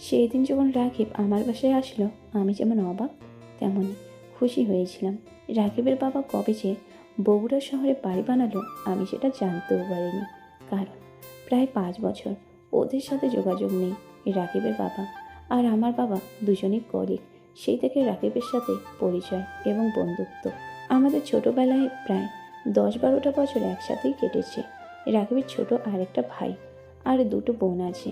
সেই দিন যখন রাকিব আমার বাসায় আসলো, আমি যেমন অবাক তেমনই খুশি হয়েছিলাম। রাকিবের বাবা কবে যে বগুড়া শহরে বাড়ি বানালো, আমি সেটা জানতেও পারিনি। কারণ প্রায় পাঁচ বছর ওদের সাথে যোগাযোগ নেই রাকিবের বাবা আর আমার বাবা দুজনেই কলিগ। সেই থেকে রাকিবের সাথে পরিচয় এবং বন্ধুত্ব আমাদের ছোটোবেলায় প্রায় দশ বারোটা বছর একসাথেই কেটেছে। রাকিবের ছোট আরেকটা ভাই আর দুটো বোন আছে।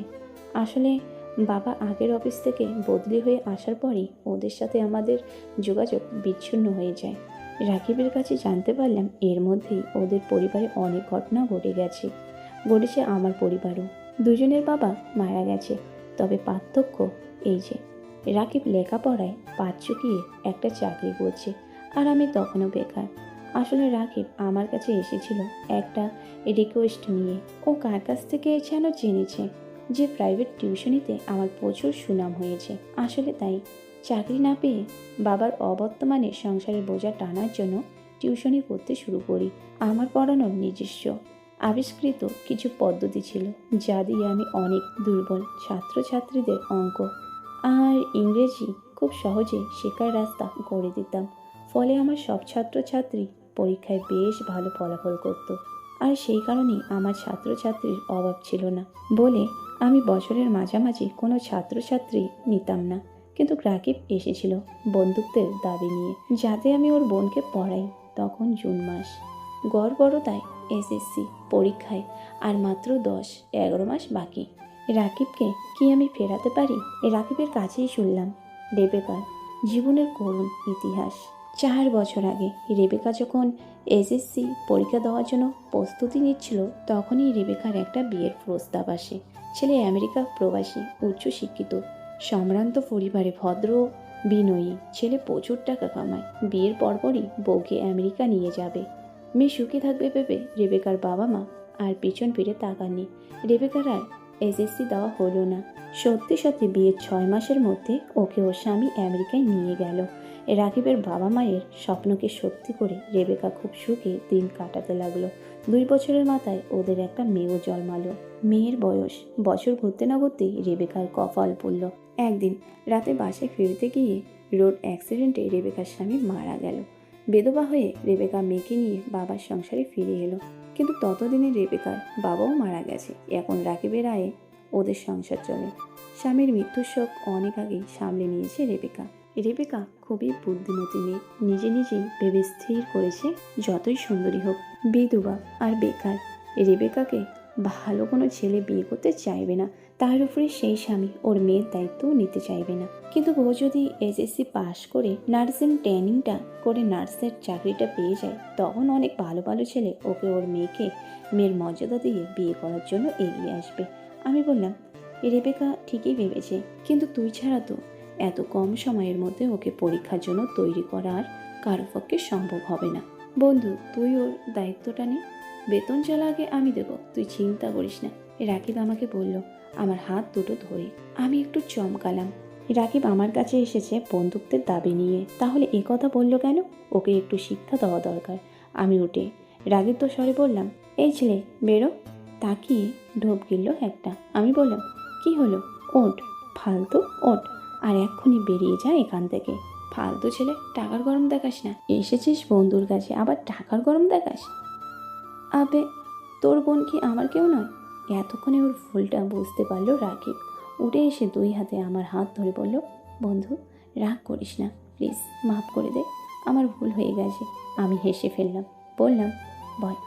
আসলে বাবা আগের অফিস থেকে বদলি হয়ে আসার পরই ওদের সাথে আমাদের যোগাযোগ বিচ্ছিন্ন হয়ে যায়। রাকিবের কাছে জানতে পারলাম এর মধ্যেই ওদের পরিবারে অনেক ঘটনা ঘটে গেছে। ঘটেছে আমার পরিবারও। দুজনের বাবা মারা গেছে। তবে পার্থক্য এই যে, রাকিব লেখাপড়ায় পাঁচ চুকিয়ে একটা চাকরি করছে আর আমি তখনও বেকার। আসলে রাকিব আমার কাছে এসেছিল একটা রিকোয়েস্ট নিয়ে। ও কার কাছ থেকে যেন জেনেছে? যে প্রাইভেট টিউশনিতে আমার প্রচুর সুনাম হয়েছে। আসলে তাই, চাকরি না পেয়ে বাবার অবর্তমানে সংসারের বোঝা টানার জন্য টিউশনি পড়তে শুরু করি। আমার পড়ানোর নিজস্ব, আবিষ্কৃত কিছু পদ্ধতি ছিল, যা দিয়ে আমি অনেক দুর্বল ছাত্রছাত্রীদের অঙ্ক আর ইংরেজি খুব সহজে শেখার রাস্তা করে দিতাম। ফলে আমার সব ছাত্রছাত্রী পরীক্ষায় বেশ ভালো ফলাফল করত। আর সেই কারণেই আমার ছাত্রছাত্রীর অভাব ছিল না বলে আমি বছরের মাঝামাঝি কোনো ছাত্রছাত্রী নিতাম না। কিন্তু রাকিব এসেছিল বন্ধুত্বের দাবি নিয়ে, যাতে আমি ওর বোনকে পড়াই তখন জুন মাস। গড়বড়তায় এসএসসি পরীক্ষায় আর মাত্র দশ, এগারো মাস বাকি। রাকিবকে কি আমি ফেরাতে পারি? রাকিবের কাছেই শুনলাম রেবেকার জীবনের করুণ ইতিহাস। চার বছর আগে রেবেকা যখন এসএসসি পরীক্ষা দেওয়ার জন্য প্রস্তুতি নিচ্ছিল, তখনই রেবেকার একটা বিয়ের প্রস্তাব আসে। ছেলে আমেরিকা প্রবাসী উচ্চশিক্ষিত সম্ভ্রান্ত পরিবারে ভদ্র, বিনয়ী, ছেলে প্রচুর টাকা কামায়। বিয়ের পরপরই বউকে আমেরিকা নিয়ে যাবে। মেয়ে সুখে থাকবে ভেবে রেবেকার বাবা মা আর পিছন ফিরে তাকাননি। রেবেকার আর এসএসসি দেওয়া হলো না। সত্যি সত্যি বিয়ের ছয় মাসের মধ্যে ওকে ওর স্বামী আমেরিকায় নিয়ে গেল। রাকিবের বাবা মায়ের স্বপ্নকে সত্যি করে রেবেকা খুব সুখে দিন কাটাতে লাগল। দুই বছরের মাথায় ওদের একটা মেয়েও জন্মালো। মেয়ের বয়স বছর ঘুরতে না ঘুরতেই রেবেকার কপাল পড়ল। একদিন রাতে বাসে ফিরতে গিয়ে রোড অ্যাক্সিডেন্টে রেবেকার স্বামী মারা গেল। বেদবা হয়ে রেবেকা মেয়েকে নিয়ে বাবার সংসারে ফিরে এলো। কিন্তু ততদিনে রেবেকার বাবাও মারা গেছে। এখন রাকিবের আয়ে ওদের সংসার চলে। স্বামীর মৃত্যুর শোক অনেক আগেই সামলে নিয়েছে রেবেকা। রেবেকা খুবই বুদ্ধিমতী মেয়ে। নিজে নিজেই ভেবে স্থির করেছে যতই সুন্দরী হোক। বিধবা আর বেকার। রেবেকাকে ভালো কোনো ছেলে বিয়ে করতে চাইবে না। তার উপরে সেই স্বামী ওর মেয়ের দায়িত্বও নিতে চাইবে না। কিন্তু ও যদি এসএসসি পাশ করে নার্সিং ট্রেনিংটা করে নার্সের চাকরিটা পেয়ে যায়, তখন অনেক ভালো ভালো ছেলে ওকে ওর মেয়েকে মেয়ের মর্যাদা দিয়ে বিয়ে করার জন্য এগিয়ে আসবে। আমি বললাম, রেবেকা ঠিকই ভেবেছে। কিন্তু তুই ছাড়া তো এত কম সময়ের মধ্যে ওকে পরীক্ষার জন্য তৈরি করা আর কারও পক্ষে সম্ভব হবে না। বন্ধু, তুই ওর দায়িত্বটা নে। বেতন চলা আগে আমি দেবো, তুই চিন্তা করিস না। রাকিব আমাকে বলল, আমার হাত দুটো ধরে, আমি একটু চমকালাম। রাকিব আমার কাছে এসেছে বন্ধুত্বের দাবি নিয়ে। তাহলে এ কথা বলল কেন? ওকে একটু শিক্ষা দেওয়া দরকার। আমি উঠে রাগের তো স্বরে বললাম, এই ছেলে, বেরো। তাকিয়ে ঢোপ গিলল একটা। আমি বললাম, কি হলো? ওট ফালতু ওট আর এক্ষুনি বেরিয়ে যা এখান থেকে। ফালতু ছেলে, টাকার গরম দেখাস না। এসেছিস বন্ধুর কাছে, আবার টাকার গরম দেখাস? আবে, তোর বোন কি আমার কেউ নয়? এতক্ষণে ওর ভুলটা বুঝতে পারল রাকিব। উঠে এসে দুই হাতে আমার হাত ধরে বলল, বন্ধু, রাগ করিস না, প্লিজ, মাফ করে দে। আমার ভুল হয়ে গেছে, আমি হেসে ফেললাম। বললাম বয়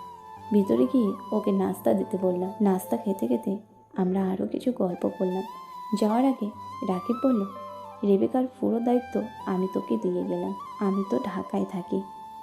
ভিতরে গিয়ে ওকে নাস্তা দিতে বললাম। নাস্তা খেতে খেতে আমরা আরও কিছু গল্প করলাম। যাওয়ার আগে রাকিব বলল রেবেকার পুরো দায়িত্ব আমি তোকে দিয়ে গেলাম। আমি তো ঢাকায় থাকি।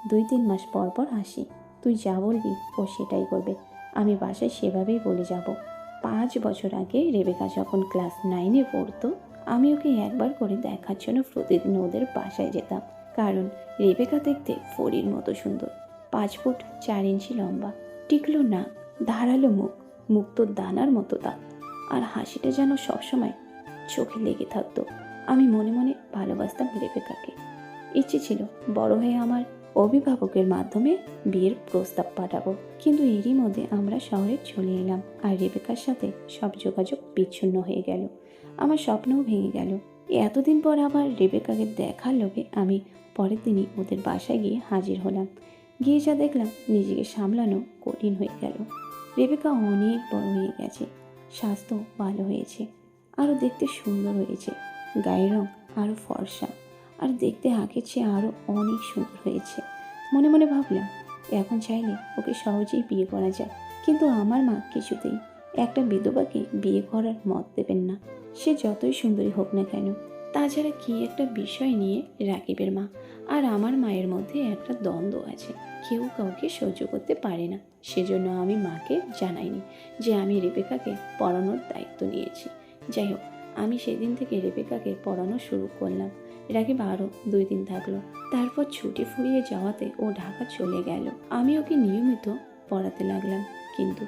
দুই তিন মাস পর পর আসি। তুই যা বলবি, ও সেটাই করবে। আমি বাসায় সেভাবেই বলে যাব। পাঁচ বছর আগে রেবেকা যখন ক্লাস নাইনে পড়তো, আমি ওকে একবার করে দেখার জন্য প্রতিদিন ওদের বাসায় যেতাম। কারণ রেবেকা দেখতে ফড়ির মতো সুন্দর। পাঁচ ফুট চার ইঞ্চি লম্বা। টিকলো না, ধারালো মুখ, মুক্ত দানার মতো দাঁত। আর হাসিটা যেন সবসময় চোখে লেগে থাকতো। আমি মনে মনে ভালোবাসতাম রেবেকাকে ইচ্ছে ছিল বড় হয়ে আমার অভিভাবকের মাধ্যমে বিয়ের প্রস্তাব পাঠাবো। কিন্তু এরই মধ্যে আমরা শহরে চলে এলাম আর রেবেকার সাথে সব যোগাযোগ বিচ্ছিন্ন হয়ে গেল। আমার স্বপ্নও ভেঙে গেল। এতদিন পর আবার রেবেকাকে দেখার লোভে আমি পরের দিনই ওদের বাসায় গিয়ে হাজির হলাম। গিয়ে যা দেখলাম নিজেকে সামলানো কঠিন হয়ে গেল। রেবেকা অনেক বড় হয়ে গেছে। স্বাস্থ্য ভালো হয়েছে। আরও দেখতে সুন্দর হয়েছে। গায়ের রং আরও ফর্সা। আর দেখতে আগের চেয়ে আরও অনেক সুন্দর হয়েছে। মনে মনে ভাবলাম, এখন চাইলে ওকে সহজেই বিয়ে করা যায়। কিন্তু আমার মা কিছুতেই একটা বিধবাকে বিয়ে করার মত দেবেন না। সে যতই সুন্দরী হোক না কেন, তাছাড়া কি একটা বিষয় নিয়ে রাকিবের মা? আর আমার মায়ের মধ্যে একটা দ্বন্দ্ব আছে। কেউ কাউকে সহ্য করতে পারে না। সেজন্য আমি মাকে জানাইনি যে আমি রেবেকাকে পড়ানোর দায়িত্ব নিয়েছি। যাই হোক আমি সেদিন থেকে রেবেকাকে পড়ানো শুরু করলাম। রাকিব আরও দুই দিন থাকল। তারপর ছুটি ফুরিয়ে যাওয়াতে ও ঢাকা চলে গেল। আমি ওকে নিয়মিত পড়াতে লাগলাম, কিন্তু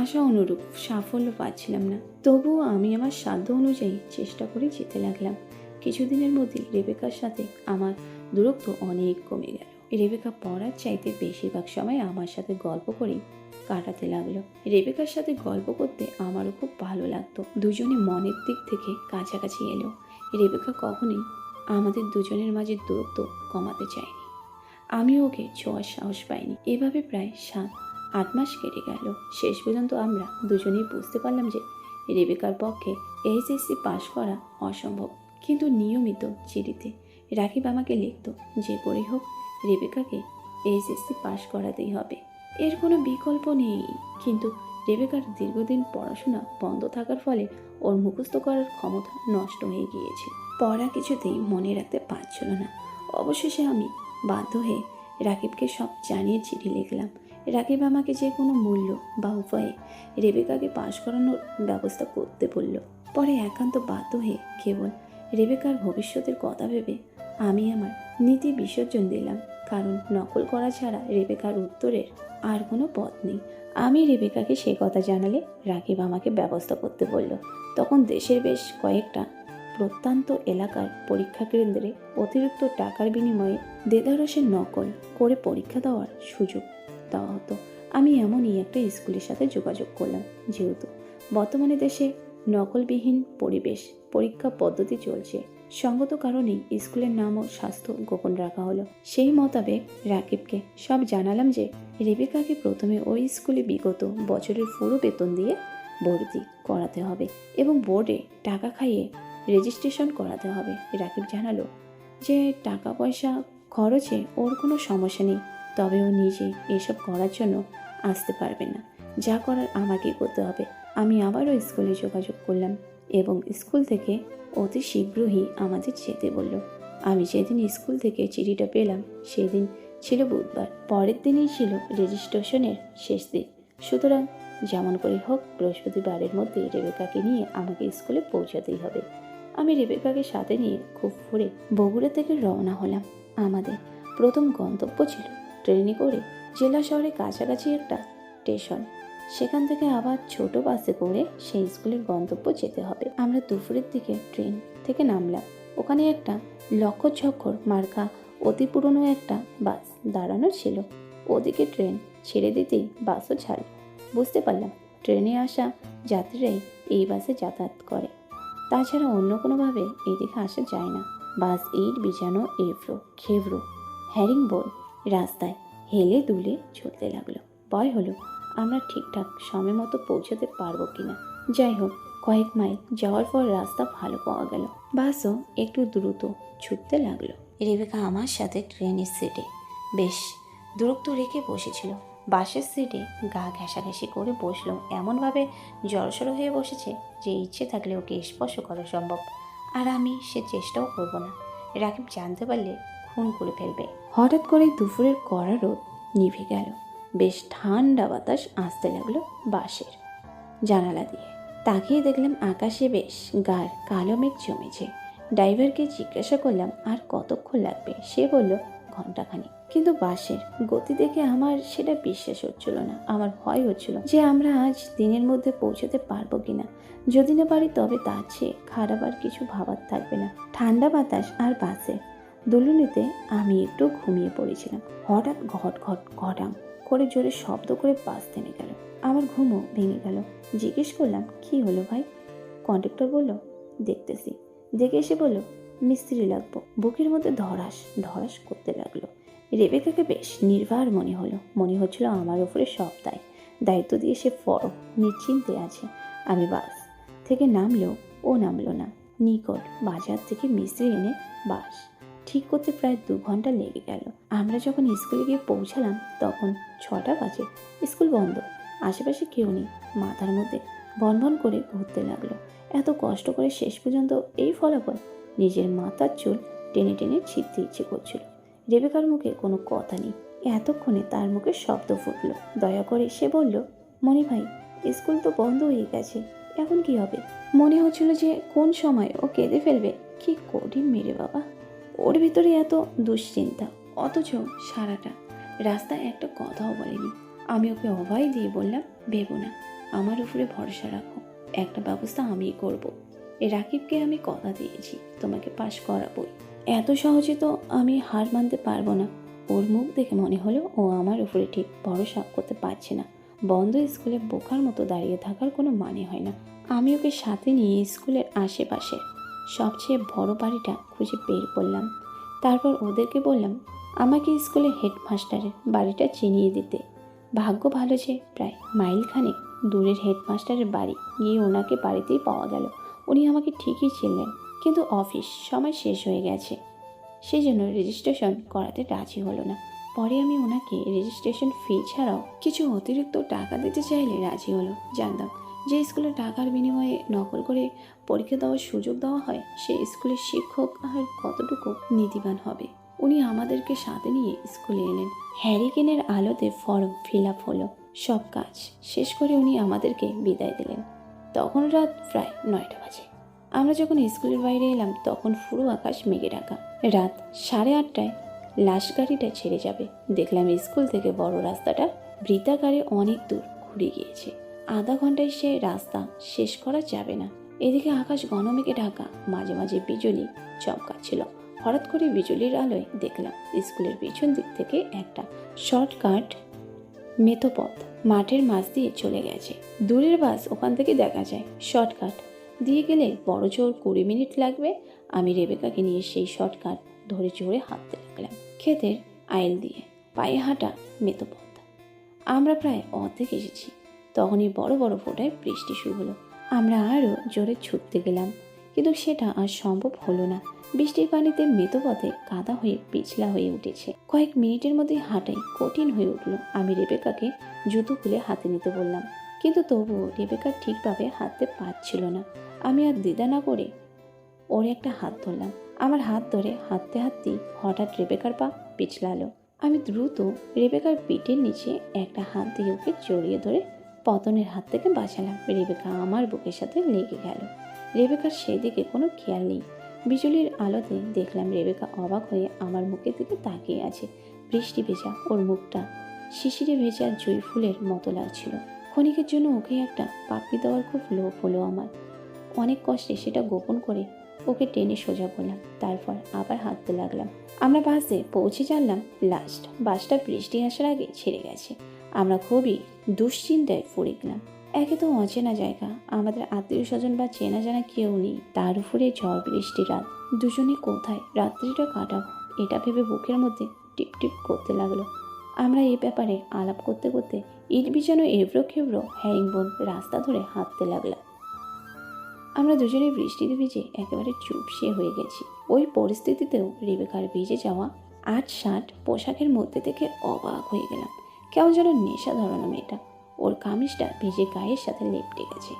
আশা অনুরূপ সাফল্য পাচ্ছিলাম না। তবুও আমি আমার সাধ্য অনুযায়ী চেষ্টা করে যেতে লাগলাম। কিছুদিনের মধ্যে রেবেকার সাথে আমার দূরত্ব অনেক কমে গেল। রেবেকা পড়ার চাইতে বেশিরভাগ সময় আমার সাথে গল্প করেই কাটাতে লাগল। রেবেকার সাথে গল্প করতে আমারও খুব ভালো লাগতো। দুজনে মনের দিক থেকে কাছাকাছি এলো। রেবেকা কখনোই আমাদের দুজনের মাঝে দূরত্ব কমাতে চায়নি। আমি ওকে ছোঁয়ার সাহস পাইনি। এভাবে প্রায় সাত, আট মাস কেটে গেল। শেষ পর্যন্ত আমরা দুজনেই বুঝতে পারলাম যে রেবেকার পক্ষে এইচএসসি পাশ করা অসম্ভব। কিন্তু নিয়মিত চিঠিতে রাকিব আমাকে লিখত, যে করেই হোক, রেবেকাকে এইচএসসি পাশ করাতেই হবে। এর কোনো বিকল্প নেই। কিন্তু রেবেকার দীর্ঘদিন পড়াশোনা বন্ধ থাকার ফলে ওর মুখস্থ করার ক্ষমতা নষ্ট হয়ে গিয়েছে। পড়া কিছুতেই মনে রাখতে পারছিল না। অবশেষে আমি বাধ্য হয়ে রাকিবকে সব জানিয়ে চিঠি লিখলাম। রাকিব আমাকে যে কোনো মূল্য বা উপায়ে রেবেকাকে পাশ করানোর ব্যবস্থা করতে বলল। পরে একান্ত বাধ্য হয়ে কেবল রেবেকার ভবিষ্যতের কথা ভেবে আমি আমার নীতি বিসর্জন দিলাম। কারণ নকল করা ছাড়া রেবেকার উত্তরের আর কোনো পথ নেই। আমি রেবেকাকে সে কথা জানালে রাকিব আমাকে ব্যবস্থা করতে বলল। তখন দেশের বেশ কয়েকটা প্রত্যন্ত এলাকার পরীক্ষা কেন্দ্রে অতিরিক্ত টাকার বিনিময়ে দেদারসের নকল করে পরীক্ষা দেওয়ার সুযোগ দেওয়া হতো। আমি এমনই একটা স্কুলের সাথে যোগাযোগ করলাম, যেহেতু বর্তমানে দেশে নকলবিহীন পরিবেশ, পরীক্ষা পদ্ধতি চলছে। সঙ্গত কারণেই স্কুলের নাম ও স্বাস্থ্য গোপন রাখা হলো। সেই মোতাবেক রাকিবকে সব জানালাম যে রেবেকাকে প্রথমে ওই স্কুলে বিগত বছরের পুরো বেতন দিয়ে ভর্তি করাতে হবে এবং বোর্ডে টাকা খাইয়ে রেজিস্ট্রেশন করাতে হবে। রাকিব জানালো যে টাকা পয়সা খরচে ওর কোনো সমস্যা নেই, তবে ও নিজে এসব করার জন্য আসতে পারবে না। যা করার আমাকেই করতে হবে। আমি আবারও স্কুলে যোগাযোগ করলাম এবং স্কুল থেকে অতি শীঘ্রই আমাদের যেতে বলল। আমি যেদিন স্কুল থেকে চিঠিটা পেলাম। সেদিন ছিল বুধবার। পরের দিনই ছিল রেজিস্ট্রেশনের শেষ দিন। সুতরাং যেমন করে হোক, বৃহস্পতিবারের মধ্যে রেবেকাকে নিয়ে আমাকে স্কুলে পৌঁছাতেই হবে। আমি রেবেকাকে সাথে নিয়ে খুব ফুরে বগুড়া থেকে রওনা হলাম। আমাদের প্রথম গন্তব্য ছিল ট্রেনে করে জেলা শহরে কাছাকাছি একটা স্টেশন। সেখান থেকে আবার ছোট বাসে করে সেই স্কুলের গন্তব্য যেতে হবে। আমরা দুপুরের দিকে ট্রেন থেকে নামলাম। ওখানে একটা লক্ষ্য ছক্কর মার্কা অতি পুরনো একটা বাস দাঁড়ানো ছিল। ওদিকে ট্রেন ছেড়ে দিতেই বাসও ছাড়ল। বুঝতে পারলাম, ট্রেনে আসা যাত্রীরাই এই বাসে যাতায়াত করে। তাছাড়া অন্য কোনোভাবে এদিকে আসা যায় না। বাস ইট, বিছানো, এফ্রো খেভরো হ্যারিং বল রাস্তায় হেলে দুলে চলতে লাগল। ভয় হলো আমরা ঠিকঠাক সময় মতো পৌঁছাতে পারব কিনা? যাই হোক কয়েক মাইল যাওয়ার পর রাস্তা ভালো পাওয়া গেল। বাসও একটু দ্রুত ছুটতে লাগল। রেবেকা আমার সাথে ট্রেনের সিটে। বেশ, দূরত্ব রেখে বসেছিল। বাসের সিটে গা ঘেঁষাঘেঁষি করে বসল। এমনভাবে জড়সড় হয়ে বসেছে যে ইচ্ছে থাকলে ওকে স্পর্শ করা সম্ভব। আর আমি সে চেষ্টাও করব না। রাকিব জানতে পারলে খুন করে ফেলবে। হঠাৎ করে দুপুরের কড়া রোদ নিভে গেল। বেশ ঠান্ডা বাতাস আসতে লাগল বাসের জানালা দিয়ে। তাকিয়ে দেখলাম আকাশে বেশ গার কালো মেঘ জমেছে। ড্রাইভারকে জিজ্ঞাসা করলাম, আর কতক্ষণ লাগবে? সে বলল ঘন্টাখানি কিন্তু বাসের গতি দেখে আমার সেটা বিশ্বাস হচ্ছিল না, আমার ভয় হচ্ছিল যে আমরা আজ দিনের মধ্যে পৌঁছাতে পারব কিনা। যদি না পারি, তবে তার চেয়ে খারাপ আর কিছু ভাবার থাকবে না। ঠান্ডা বাতাস আর বাসে দুলুনিতে আমি একটু ঘুমিয়ে পড়েছিলাম। হঠাৎ ঘট ঘট ঘটাং করে জোরে শব্দ করে বাস থেমে গেল। আমার ঘুমও ভেঙে গেল। জিজ্ঞেস করলাম, কি হলো ভাই? কন্ডাক্টর বলল, দেখতেছি। দেখে এসে বলল, মিস্ত্রি লাগবো। বুকের মধ্যে ধরাস ধরাস করতে লাগল। রেবেকাকে বেশ নির্ভার মনে হলো। মনে হচ্ছিল আমার উপরে সব দায়। দায়িত্ব দিয়ে সে ফরক নিশ্চিন্তে আছে। আমি বাস থেকে নামলেও ও নামলো না। নিকট বাজার থেকে মিস্ত্রি এনে বাস ঠিক করতে প্রায় দু ঘণ্টা লেগে গেল। আমরা যখন স্কুলে গিয়ে পৌঁছালাম, তখন ছটা বাজে। স্কুল বন্ধ। আশেপাশে কেউ নেই। মাথার মধ্যে বনবন করে ঘুরতে লাগল। এত কষ্ট করে শেষ পর্যন্ত এই ফলাফল নিজের মাথার চুল টেনে টেনে ছিঁড়তে ইচ্ছে করছিল। রেবেকার মুখে কোনো কথা নেই। এতক্ষণে তার মুখে শব্দ ফুটলো। দয়া করে সে বলল, মণি ভাই, স্কুল তো বন্ধ হয়ে গেছে। এখন কি হবে? মনে হচ্ছিল যে কোন সময় ও কেঁদে ফেলবে। কি কঠিন মেরে বাবা। ওর ভিতরে এত দুশ্চিন্তা, অথচ সারাটা রাস্তায় একটা কথাও বলেনি। আমি ওকে অভয় দিয়ে বললাম, ভেবো না, আমার উপরে ভরসা রাখো, একটা ব্যবস্থা আমিই করব। রাকিবকে আমি কথা দিয়েছি, তোমাকে পাশ করাবই। এত সহজে তো আমি হার মানতে পারব না। ওর মুখ দেখে মনে হলো ও আমার উপরে ঠিক ভরসা করতে পারছে না। বন্ধ স্কুলে বোকার মতো দাঁড়িয়ে থাকার কোনো মানে হয় না। আমি ওকে সাথে নিয়ে স্কুলের আশেপাশে সবচেয়ে বড় বাড়িটা খুঁজে বের করলাম। তারপর ওদেরকে বললাম, আমাকে স্কুলে হেডমাস্টারের বাড়িটা চিনিয়ে দিতে। ভাগ্য ভালো যে প্রায় মাইলখানেক দূরের হেডমাস্টারের বাড়ি গিয়ে ওনাকে বাড়িতেই পাওয়া গেল। উনি আমাকে ঠিকই চিনলেন, কিন্তু অফিস সময় শেষ হয়ে গেছে। সেই জন্য রেজিস্ট্রেশন করাতে রাজি হলো না। পরে আমি ওনাকে রেজিস্ট্রেশন ফি ছাড়াও কিছু অতিরিক্ত টাকা দিতে চাইলে রাজি হলো, জানতাম। যে স্কুলে টাকার বিনিময়ে নকল করে পরীক্ষা দেওয়ার সুযোগ দেওয়া হয় সেই স্কুলের শিক্ষক আর কতটুকু নীতিবান হবে? উনি আমাদেরকে সাথে নিয়ে স্কুলে এলেন। হ্যারিকেনের আলোতে ফর্ম ফিল আপ হলো। সব কাজ শেষ করে উনি আমাদেরকে বিদায় দিলেন। তখন রাত প্রায় নয়টা বাজে। আমরা যখন স্কুলের বাইরে এলাম, তখন পুরো আকাশ মেঘে ঢাকা। রাত সাড়ে আটটায় লাশ গাড়িটা ছেড়ে যাবে। দেখলাম স্কুল থেকে বড় রাস্তাটা বৃত্তাকারে অনেক দূর ঘুরে গিয়েছে। আধা ঘন্টায় সে রাস্তা শেষ করা যাবে না। এদিকে আকাশ ঘনমেঘে ঢাকা, মাঝে মাঝে বিজলি চমকাচ্ছিল। হঠাৎ করে বিজলির আলোয় দেখলাম, স্কুলের পিছন দিক থেকে একটা শর্টকাট মেথোপথ মাঠের মাঝ দিয়ে চলে গেছে। দূরের বাস ওখান থেকে দেখা যায়, শর্টকাট দিয়ে গেলে বড় জোর কুড়ি মিনিট লাগবে। আমি রেবেকাকে নিয়ে সেই শর্টকাট ধরে জোরে হাঁটতে লাগলাম, ক্ষেতের আইল দিয়ে পায়ে হাঁটা মেথোপথ। আমরা প্রায় অর্ধেক এসেছি। তখনই বড় বড় ফোটায় বৃষ্টি শুরু হলো। আমরা আরও জোরে ছুটতে গেলাম, কিন্তু সেটা আর সম্ভব হলো না। বৃষ্টির পানিতে মেতপথে কাদা হয়ে পিছলা হয়ে উঠেছে। কয়েক মিনিটের মধ্যে হাঁটাই কঠিন হয়ে উঠল। আমি রেবেকাকে জুতো খুলে হাতে নিতে বললাম, কিন্তু তবুও রেবেকা ঠিকভাবে হাঁটতে পারছিল না। আমি আর দ্বিধা না করে ওর একটা হাত ধরলাম। আমার হাত ধরে হাঁটতে হাঁটতেই হঠাৎ রেবেকার পা পিছলালো। আমি দ্রুত রেবেকার পিঠের নিচে একটা হাত দিয়ে ওকে জড়িয়ে ধরে পতনের হাত থেকে বাঁচালাম রেবেকা আমার বুকের সাথে লেগে গেল। রেবেকার সেদিকে কোনো খেয়াল নেই। বিজলির আলোতে দেখলাম রেবেকা অবাক হয়ে আমার মুখের দিকে তাকিয়ে আছে। বৃষ্টি ভেজা ওর মুখটা। শিশিরে ভেজা জুঁই ফুলের মতো লাগছিল। ক্ষণিকের জন্য ওকে একটা পাপ্পি দেওয়ার খুব লোভ হলো আমার। অনেক কষ্টে সেটা গোপন করে ওকে টেনে সোজা করলাম। তারপর আবার হাঁটতে লাগলাম। আমরা বাসে পৌঁছে জানলাম, লাস্ট বাসটা বৃষ্টি আসার আগে ছেড়ে গেছে। আমরা খুবই দুশ্চিন্তায় পড়ে গেলাম। একে তো অচেনা জায়গা। আমাদের আত্মীয় স্বজন বা চেনা জানা কেউ নেই। তার উপরে ঝড় বৃষ্টি রাত। দুজনে কোথায়? রাত্রিটা কাটাবো। এটা ভেবে বুকের মধ্যে টিপ টিপ করতে লাগল। আমরা এই ব্যাপারে আলাপ করতে করতে ইট বিছানো এবড়ো খেবড়ো হ্যারিংবোন রাস্তা ধরে হাঁটতে লাগলাম আমরা দুজনে বৃষ্টিতে ভিজে একেবারে চুপসে হয়ে গেছি। ওই পরিস্থিতিতেও রেবেকার ভিজে যাওয়া আট ষাট পোশাকের মধ্যে থেকে অবাক হয়ে গেলাম। কেমন যেন নেশা ধরানো মেয়েটা। ওর কামিজটা ভিজে গায়ের সাথে লেপটে গেছে।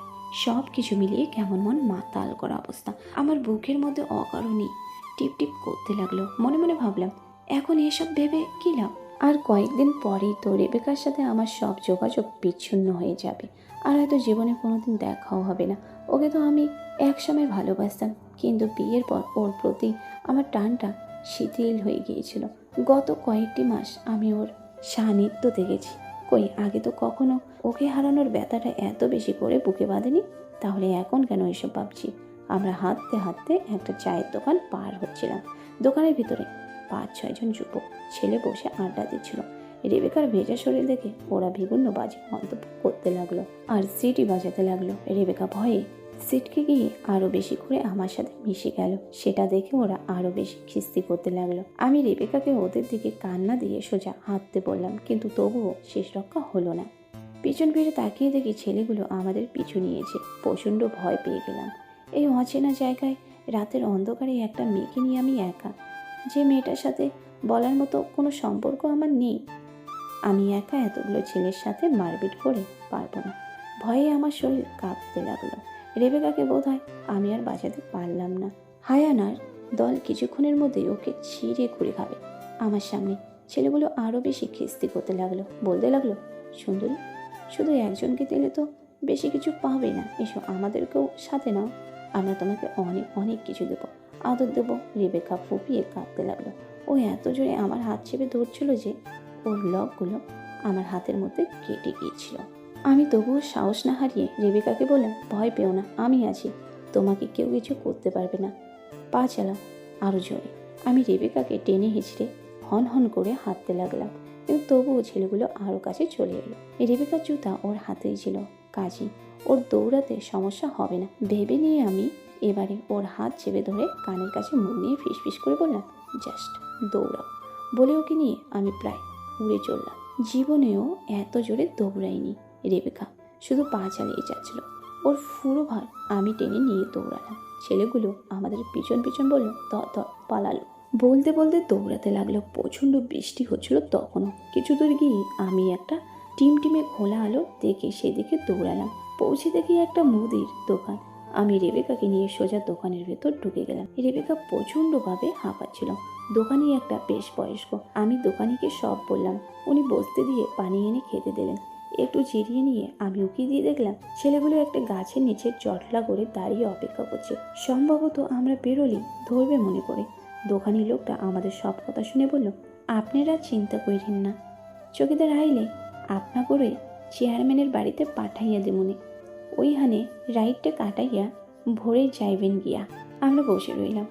সব কিছু মিলিয়ে কেমন মন মাতাল করা অবস্থা। আমার বুকের মধ্যে অকারণই টিপ টিপ করতে লাগল। মনে মনে ভাবলাম, এখন এসব ভেবে কী লাভ? আর কয়েকদিন পরেই তো রেবেকার সাথে আমার সব যোগাযোগ বিচ্ছিন্ন হয়ে যাবে। আর হয়তো জীবনে কোনোদিন দেখাও হবে না। ওকে তো আমি একসময় ভালোবাসতাম, কিন্তু বিয়ের পর ওর প্রতি আমার টানটা শিথিল হয়ে গিয়েছিল। গত কয়েকটি মাস আমি ওর সান্নিধ্য দেখেছি। কই, আগে তো কখনো ওকে হারানোর ব্যথাটা এত বেশি করে বুকে বাঁধেনি? তাহলে এখন কেন এসব ভাবছি? আমরা হাঁটতে হাঁটতে একটা চায়ের দোকান পার হচ্ছিলাম। দোকানের ভিতরে পাঁচ ছয়জন যুবক ছেলে বসে আড্ডা দিচ্ছিল। রেবেকার ভেজা শরীর দেখে ওরা বিভিন্ন বাজে মন্তব্য করতে লাগল। আর সিটি বাজাতে লাগল। রেবেকা ভয়ে সিটকে গিয়ে আরও বেশি করে আমার সাথে মিশে গেল। সেটা দেখে ওরা আরও বেশি খিস্তি করতে লাগল। আমি রেবেকাকে ওদের দিকে কান্না দিয়ে সোজা হাঁটতে বললাম, কিন্তু তবুও শেষ রক্ষা হলো না। পিছন ফিরে তাকিয়ে দেখি ছেলেগুলো আমাদের পিছু নিয়েছে। প্রচণ্ড ভয় পেয়ে গেলাম। এই অচেনা জায়গায় রাতের অন্ধকারে একটা মেয়েকে নিয়ে আমি একা। যে মেয়েটার সাথে বলার মতো কোনো সম্পর্ক আমার নেই। আমি একা এতগুলো ছেলের সাথে মারপিট করে পারব না। ভয়ে আমার শরীর কাঁপতে লাগল। রেবেকাকে বোধ আমি আর বাঁচাতে পারলাম না। হায়ানার দল কিছুক্ষণের মধ্যেই ওকে ছিঁড়ে খুঁড়ে খাবে। আমার সামনে ছেলেগুলো আরও বেশি খিস্তি করতে লাগল, বলতে লাগল, সুন্দরী, শুধু একজনকে দিলে তো বেশি কিছু পাবে না। এসো আমাদেরকেও সাথে নাও। আমরা তোমাকে অনেক অনেক কিছু দেবো। আদর দেবো। রেবেকা ফুপিয়ে কাঁদতে লাগল। ও এত জোরে আমার হাত চেপে ধরছিল যে ওর লকগুলো আমার হাতের মধ্যে কেটে গিয়েছিল। আমি তবুও সাহস না হারিয়ে রেবিকাকে বললাম, ভয় পেও না আমি আছি। তোমাকে কেউ কিছু করতে পারবে না। পা চালাও আরও জোরে। আমি রেবিকাকে টেনে হিঁচড়ে হন হন করে হাঁটতে লাগলাম কিন্তু তবুও ছেলেগুলো আরও কাছে চলে এলো। রেবিকার জুতা ওর হাতেই ছিল। কাজী, ওর দৌড়াতে সমস্যা হবে না। ভেবে নিয়ে আমি এবারে ওর হাত চেপে ধরে কানের কাছে মুখ নিয়ে ফিস ফিস করে বললাম, জাস্ট দৌড়াও। বলে ওকে নিয়ে আমি প্রায় উড়ে চললাম। জীবনেও এত জোরে দৌড়াইনি। রেবেকা শুধু পা চালিয়ে যাচ্ছিল। ওর ফুরো ভার আমি টেনে নিয়ে দৌড়ালাম। ছেলেগুলো আমাদের পিছন পিছন বলল ত ত পালালো। বলতে বলতে দৌড়াতে লাগল। প্রচণ্ড বৃষ্টি হচ্ছিল তখনও। কিছু দূর গিয়ে আমি একটা টিম টিমে খোলা আলো দেখে সেদিকে দৌড়ালাম। পৌঁছে দেখি একটা মুদির দোকান। আমি রেবেকাকে নিয়ে সোজা দোকানের ভেতর ঢুকে গেলাম। রেবেকা প্রচণ্ডভাবে হাঁপাচ্ছিল। দোকানি একটা বেশ বয়স্ক। আমি দোকানিকে সব বললাম। উনি বসতে দিয়ে পানি এনে খেতে দিলেন। একটু জিরিয়ে নিয়ে আমি উকি দিয়ে দেখলাম ছেলেগুলো একটা গাছের নিচে জটলা করে দাঁড়িয়ে অপেক্ষা করছে। সম্ভবত আমরা বেরোলি ধরবে মনে করে। দোকানি লোকটা আমাদের সব কথা শুনে বলল, আপনারা চিন্তা করিলেন না। চকিদার আইলে আপনা করে চেয়ারম্যানের বাড়িতে পাঠাইয়া দেমুনি ওইখানে রাইডটা কাটাইয়া ভোরে যাইবেন গিয়া। আমরা বসে রইলাম।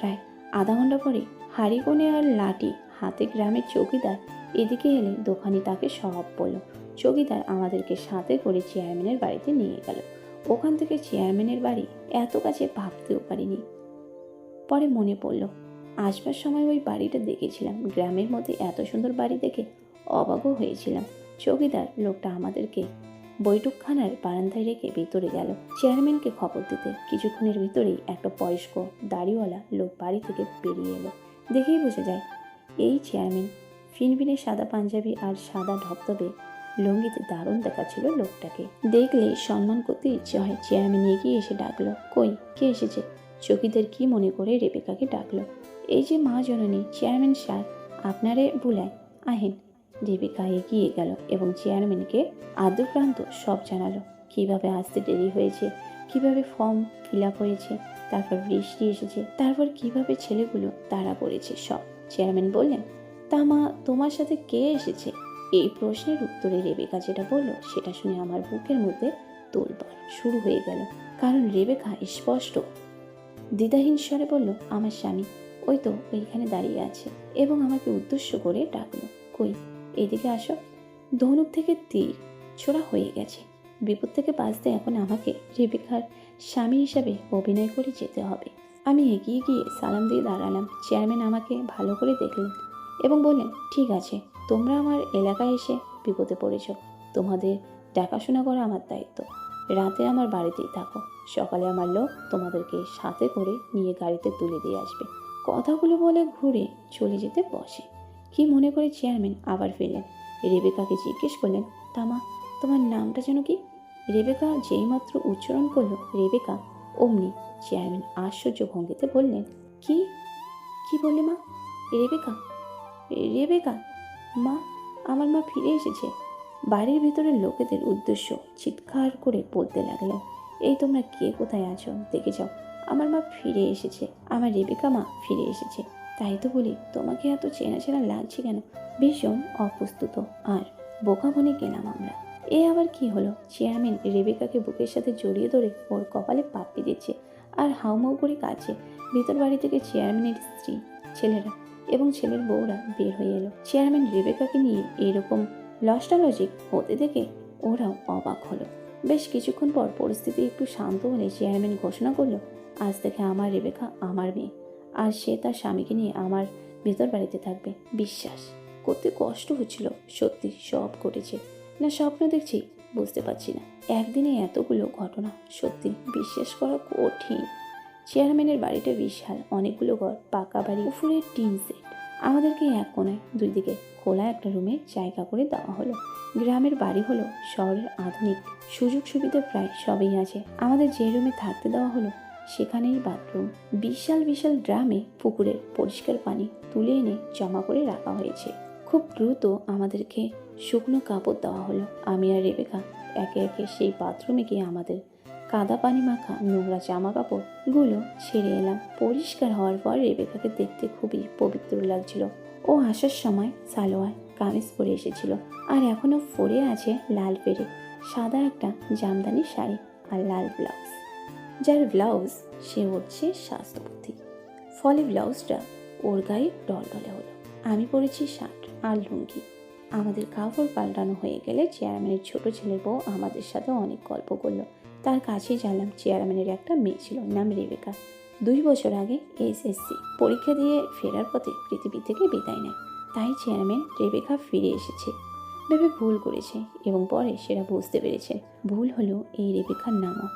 প্রায় আধা ঘণ্টা পরে হাড়িকোণে আর লাঠি হাতে গ্রামের চৌকিদার এদিকে এলে দোকানি তাকে সব বলল চৌকিদার আমাদেরকে সাথে করে চেয়ারম্যানের বাড়িতে নিয়ে গেল। ওখান থেকে চেয়ারম্যানের বাড়ি এত কাছে ভাবতেও পারিনি। পরে মনে পড়ল, আসবার সময় ওই বাড়িটা দেখেছিলাম। গ্রামের মধ্যে এত সুন্দর বাড়ি দেখে অবাকও হয়েছিলাম। চৌকিদার লোকটা আমাদেরকে বৈঠকখানার বারান্দায় রেখে ভিতরে গেল। চেয়ারম্যানকে খবর দিতে কিছুক্ষণের ভিতরেই একটা বয়স্ক দাড়িওয়ালা লোক বাড়ি থেকে বেরিয়ে এলো। দেখেই বোঝা যায়, এই চেয়ারম্যান ফিনফিনে সাদা পাঞ্জাবি আর সাদা ধবধবে লুঙ্গিতে দারুণ দেখাচ্ছিল লোকটাকে। দেখলে সম্মান করতে ইচ্ছে হয়। চেয়ারম্যান এগিয়ে এসে ডাকলো, কই, কে এসেছে? চকিদের কি মনে করে রেবেকাকে ডাকলো, এই যে মা জননী, চেয়ারম্যান স্যার, আপনারে বুলায় আহেন। রেবেকা এগিয়ে গেল এবং চেয়ারম্যানকে আদ্যপ্রান্ত সব জানালো, কীভাবে আসতে দেরি হয়েছে? কীভাবে ফর্ম ফিল আপ হয়েছে? তারপর বৃষ্টি এসেছে। তারপর কীভাবে ছেলেগুলো তাড়া করেছে সব? চেয়ারম্যান বললেন, তা মা, তোমার সাথে কে এসেছে? এই প্রশ্নের উত্তরে রেবেকা যেটা বলল, সেটা শুনে আমার বুকের মধ্যে তোলপাড় শুরু হয়ে গেল। কারণ রেবেকা স্পষ্ট। দ্বিধাহীন স্বরে বলল, আমার স্বামী, ওই তো ওইখানে দাঁড়িয়ে আছে এবং আমাকে উদ্দেশ্য করে ডাকলো। কই, এদিকে আসো। ধনুক থেকে তীর ছোড়া হয়ে গেছে। বিপদ থেকে বাঁচতে এখন আমাকে রেবেকার স্বামী হিসাবে অভিনয় করে যেতে হবে। আমি এগিয়ে গিয়ে সালাম দিয়ে দাঁড়ালাম। চেয়ারম্যান আমাকে ভালো করে দেখলেন এবং বললেন, ঠিক আছে তোমরা আমার এলাকায় এসে বিপদে পড়েছ। তোমাদের দেখাশোনা করা আমার দায়িত্ব। রাতে আমার বাড়িতেই থাকো। সকালে আমার লোক তোমাদেরকে সাথে করে নিয়ে গাড়িতে তুলে দিয়ে আসবে। কথাগুলো বলে ঘুরে চলে যেতে বসে। কি মনে করে চেয়ারম্যান আবার ফিরলেন? রেবেকাকে জিজ্ঞেস করলেন, তামা, তোমার নামটা যেন কি? রেবেকা যেইমাত্র উচ্চারণ করল, রেবেকা অমনি চেয়ারম্যান আশ্চর্য ভঙ্গিতে বললেন, কি? কি বললে মা? রেবেকা? রেবেকা? মা, আমার মা ফিরে এসেছে। বাড়ির ভিতরের লোকেদের উদ্দেশ্য চিৎকার করে বলতে লাগলেন এই তোমরা কে? কোথায় আছো? দেখে যাও। আমার মা ফিরে এসেছে। আমার রেবেকা মা ফিরে এসেছে। তাই তো বলি, তোমাকে এত চেনা চেনা লাগছে কেন? ভীষণ অপ্রস্তুত। আর বোকা বনে গেলাম আমরা। এ আবার কি হলো? চেয়ারম্যান রেবেকাকে বুকের সাথে জড়িয়ে ধরে ওর কপালে পাপ্পি দিচ্ছে আর হাউমাউ করে কাছে ভিতর বাড়ি থেকে চেয়ারম্যানের স্ত্রী, ছেলেরা এবং ছেলের বউরা বের হয়ে এলো। চেয়ারম্যান রেবেকাকে নিয়ে এরকম লস্টালজিক হতে দেখে ওরাও অবাক হলো। বেশ কিছুক্ষণ পর পরিস্থিতি একটু শান্ত হলে চেয়ারম্যান ঘোষণা করল, আজ থেকে আমার রেবেকা আমার মেয়ে। আর সে তার স্বামীকে নিয়ে আমার ভেতর বাড়িতে থাকবে। বিশ্বাস করতে কষ্ট হচ্ছিল। সত্যি সব ঘটেছে। না, স্বপ্ন দেখছি, বুঝতে পারছি না। একদিনে এতগুলো ঘটনা সত্যি বিশ্বাস করা কঠিন। চেয়ারম্যানের বাড়িটা বিশাল, অনেকগুলো ঘর, পাকা বাড়ি উপরে টিন সেট। আমাদেরকে এক কোনায়, দুই দিকে খোলা একটা রুমে জায়গা করে দেওয়া হলো। গ্রামের বাড়ি হলো শহরের আধুনিক। সুযোগ সুবিধা প্রায় সবই আছে। আমাদের যে রুমে থাকতে দেওয়া হলো, সেখানেই বাথরুম। বিশাল বিশাল ড্রামে পুকুরের পরিষ্কার পানি তুলে এনে জমা করে রাখা হয়েছে। খুব দ্রুত আমাদেরকে শুকনো কাপড় দেওয়া হলো। আমি আর রেবেকা একে একে সেই বাথরুমে গিয়ে আমাদের কাদা পানি মাখা, নোংরা জামা কাপড়গুলো ছেড়ে এলাম। পরিষ্কার হওয়ার পর রেবেকাকে দেখতে খুবই পবিত্র লাগছিল। ও আসার সময় সালোয়ার, কামিজ পরে এসেছিল আর এখনও পরে আছে লাল পেরে সাদা একটা জামদানি শাড়ি আর লাল ব্লাউজ। যার ব্লাউজ সে হচ্ছে স্বাস্থ্যবতী ফলে ব্লাউজটা ওর গায়ে ডলডলে হলো। আমি পরেছি শার্ট আর লুঙ্গি। আমাদের কাপড় পাল্টানো হয়ে গেলে চেয়ারম্যানের ছোট ছেলের বউ আমাদের সাথে অনেক গল্প করল। তার কাছেই জানলাম চেয়ারম্যানের একটা মেয়ে ছিল, নাম রেবেকা। দুই বছর আগে এসএসসি পরীক্ষা দিয়ে ফেরার পথে পৃথিবী থেকে বিদায় নেয়। তাই চেয়ারম্যান রেবেকা ফিরে এসেছে। ভেবে ভুল করেছে এবং পরে সেটা বুঝতে পেরেছে। ভুল হলো এই রেবেকার নামও।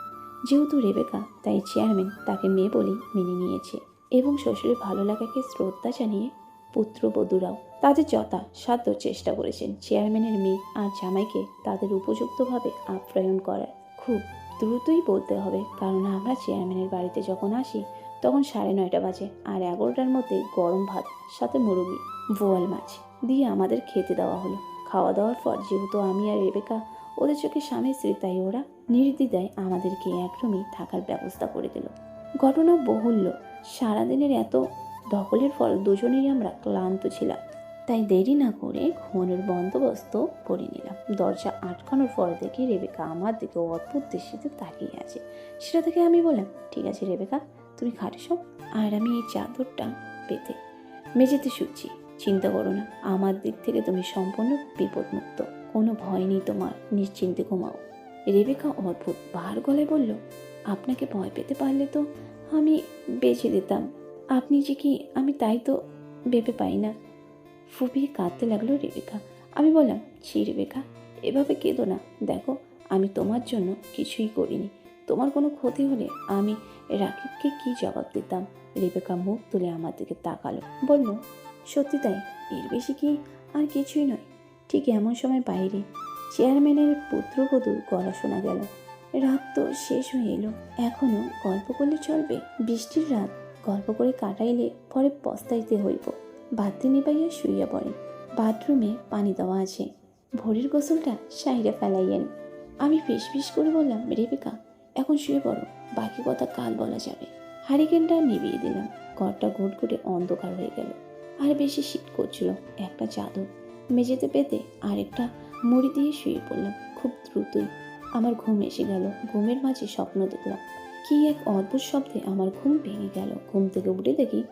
যেহেতু রেবেকা, তাই চেয়ারম্যান তাকে মেয়ে বলেই মেনে নিয়েছে এবং শ্বশুরের ভালো লাগাকে শ্রদ্ধা জানিয়ে পুত্রবধূরাও তাদের যথা সাধ্য চেষ্টা করেছেন। চেয়ারম্যানের মেয়ে আর জামাইকে তাদের উপযুক্তভাবে আপ্যায়ন করার খুব দ্রুতই বলতে হবে, কারণ আমরা চেয়ারম্যানের বাড়িতে যখন আসি, তখন সাড়ে নয়টা বাজে আর এগারোটার মধ্যে গরম ভাত, সাথে মুরগি বোয়াল মাছ দিয়ে আমাদের খেতে দেওয়া হলো। খাওয়া দাওয়ার পর যেহেতু আমি আর রেবেকা, ওদের চোখে স্বামী স্ত্রী, তাই ওরা নির্দ্বিধায় আমাদেরকে এক থাকার ব্যবস্থা করে দিল। ঘটনা বহুল্য। সারাদিনের এত দখলের ফল দুজনেই আমরা ক্লান্ত ছিলাম। তাই দেরি না করে ঘুমানোর বন্দোবস্ত করে নিলাম। দরজা আটকানোর পর দেখি রেবেকা আমার দিকে অদ্ভুত দৃষ্টিতে তাকিয়ে আছে। সেটা থেকে আমি বললাম, ঠিক আছে রেবেকা, তুমি খাটে সব আর আমি এই চাদরটা পেতে মেঝেতে শুচ্ছি। চিন্তা করো না, আমার দিক থেকে তুমি সম্পূর্ণ বিপদমুক্ত। কোনো ভয় নেই তোমার, নিশ্চিন্তে ঘুমাও। রেবেকা অদ্ভুত বার গলায় বলল, আপনাকে ভয় পেতে পারলে তো আমি বেঁচে দিতাম। আপনি যে কি, আমি তাই তো ভেবে পাই না। ফুপিয়ে কাঁদতে লাগল রেবেকা। আমি বললাম, ছি রেবেকা, এভাবে কেঁদো না। দেখো, আমি তোমার জন্য কিছুই করিনি। তোমার কোনো ক্ষতি হলে আমি রাকিবকে কি জবাব দিতাম? রেবেকা মুখ তুলে আমার দিকে তাকালো। বলল, সত্যি তাই, এর বেশি কি আর কিছুই নয়। ঠিক এমন সময় বাইরে চেয়ারম্যানের পুত্রবধূর গলা শোনা গেল। রাত তো শেষ হয়ে এলো। এখনও গল্প করলে চলবে। বৃষ্টির রাত। গল্প করে কাটাইলে পরে পস্তাইতে হইব। বাতি নিবাইয়া শুইয়া পড়ে। বাথরুমে পানি দেওয়া আছে। ভোরের গোসলটা সাইরে ফেলাইয়েন। আমি ফিস ফিস করে বললাম, রেবেকা, এখন শুয়ে পড়ো। বাকি কথা কাল বলা যাবে। হারিকেনটা নিভিয়ে দিলাম। ঘরটা ঘুটঘুটে অন্ধকার হয়ে গেল। আর বেশি শীত করছিল। একটা চাদর মেঝেতে পেতে আরেকটা মুড়ি দিয়ে শুয়ে পড়লাম খুব দ্রুতই। আমার ঘুম এসে গেল। ঘুমের মাঝে স্বপ্ন দেখলাম। কি এক অদ্ভুত শব্দে আমার ঘুম ভেঙে গেল। ঘুম থেকে উঠে দেখি